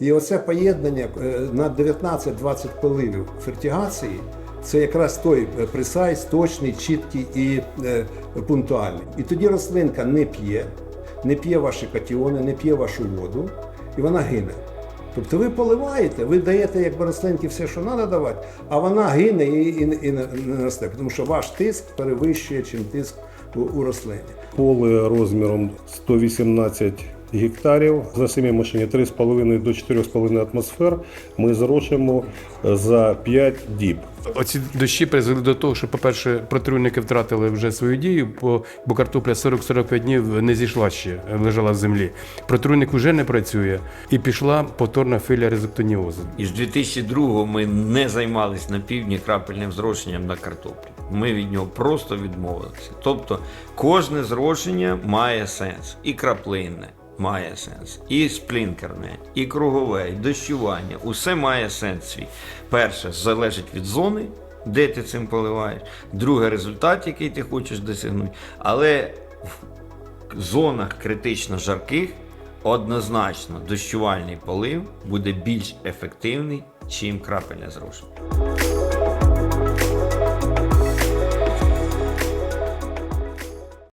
І оце поєднання е, на 19-20 поливів фертигації це якраз той е, пресайз, точний, чіткий і е, пунктуальний. І тоді рослинка не п'є, не п'є ваші катіони, не п'є вашу воду, і вона гине. Тобто ви поливаєте, ви даєте якби рослинки все, що треба давати, а вона гине і, і, і не росте, тому що ваш тиск перевищує, чим тиск у, у рослині. Поле розміром 118 гектарів за самі машині 3,5 до 4,5 атмосфер. Ми зрошуємо за 5 діб. Оці дощі призвели до того, що, по-перше, протруйники втратили вже свою дію, бо, бо картопля 40-45 днів не зійшла ще, лежала в землі. Протруйник вже не працює, і пішла повторна филя резектоніозу. І з 2002 ми не займалися на півдні крапельним зрошенням на картоплі. Ми від нього просто відмовилися. Тобто кожне зрошення має сенс. І краплинне має сенс, і сплінкерне, і кругове, і дощування. Усе має сенс свій. Перше, залежить від зони, де ти цим поливаєш. Друге, результат, який ти хочеш досягнути. Але в зонах критично жарких однозначно дощувальний полив буде більш ефективний, чим крапельне зрошення.